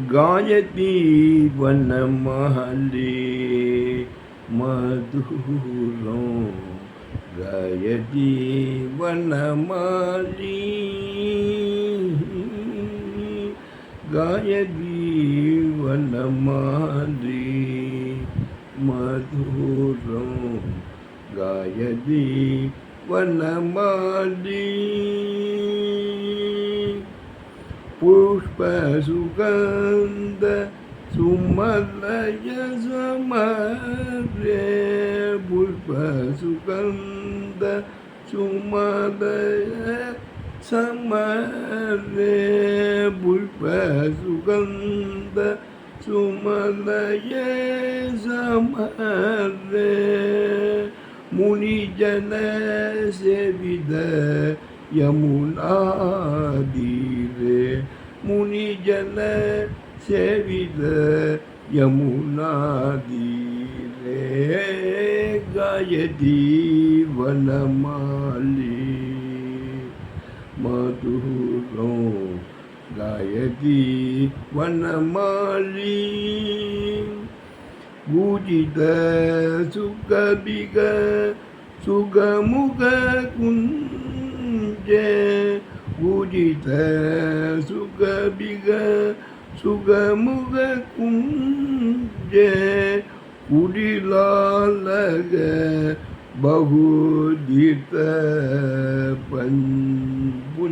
गायती वनमाली मधुरों गायती वनमाली गायती वनमाली मधुरों गायती वनमाली புஷ்பசுகந்த சுமலய சமரே புஷ்பசுகந்த சுமலய சமரே புஷ்பசுகந்த சுமலய சமரே முனிஜன செவித யமுனாதி മുനിജന സേവിത യമുനാദീരേ ഗായതി വനമാലി. മധുരോ ഗായതി വനമാലി. പൂജിത സുഖബിക സുഖമുഖ കുഞ്ച பூஜித சுகபிக சுகமுக குஞ்ச குடிலாலக பகுதித்த பஞ்சுஞ்ச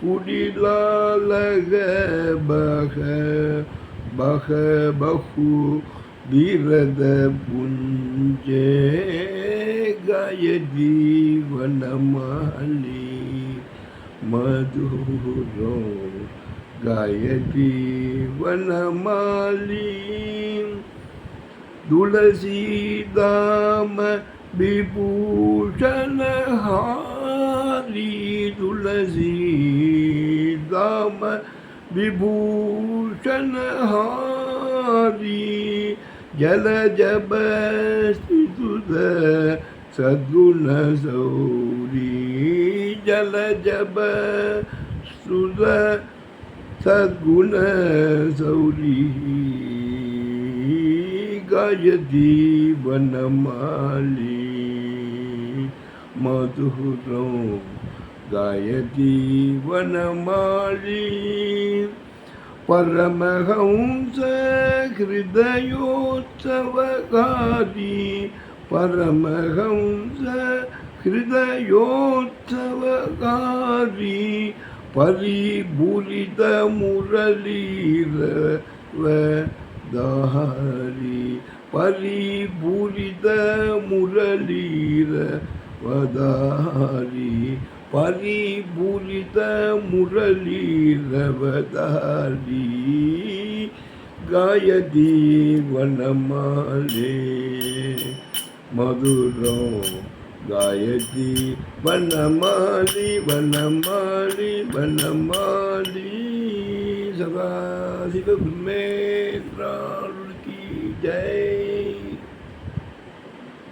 குடிலாலக பக बह बहु विरद पुञ्जे गाय जीवनमाली मधुरो गाय जीवनमाली तुलसी दाम विभूषण हारी तुलसी दाम विभूषण हारी जल जब स्तुत सद्गुण सौरी जल जब स्तुत सद्गुण सौरी गायती वनमाली मधुरों गायती वनमाली परमहंस हृदयोत्सवकारी परमहंस ஹிருதயோத்சவகாரி பரிபூரித முரளீரவதாரி பரிபூரித முரளீரவதாரி பரிபூரித முரளீரவதாரி காயதீவனமாலே மதுரம் గాయతి వనమాలి వనమాలి వనమాలి సదాశివ గురుమే ప్రాణుడికి జై